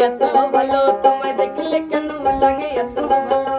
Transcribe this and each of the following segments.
ఎత్తు బొమ్మలు తుమ్మ దగ్గర లెక్కను ముల్లంగి ఎత్తు బొమ్మలు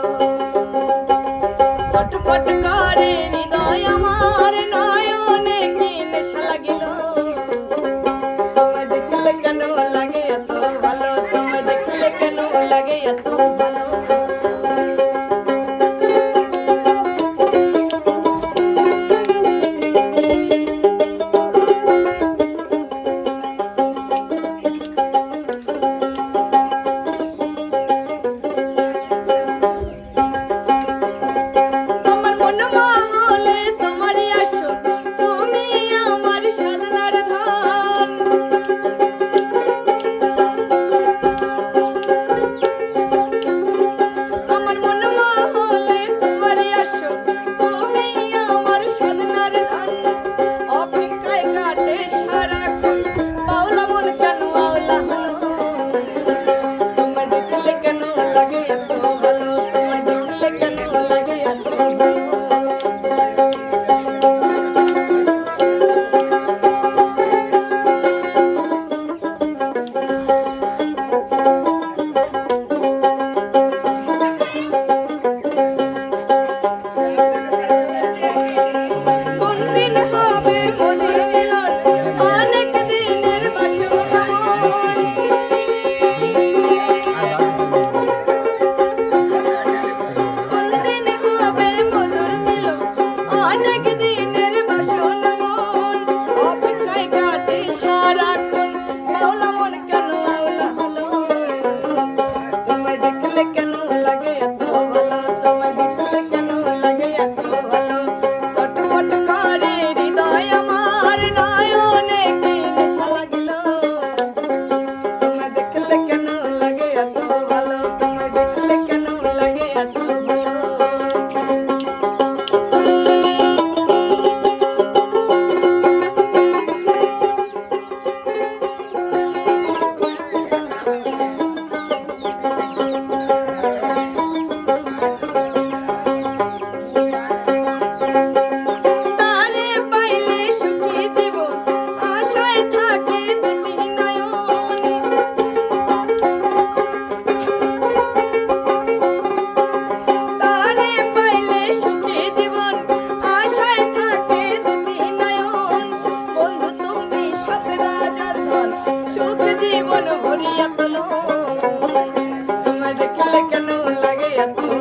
దిక్కులకను లగయద్దు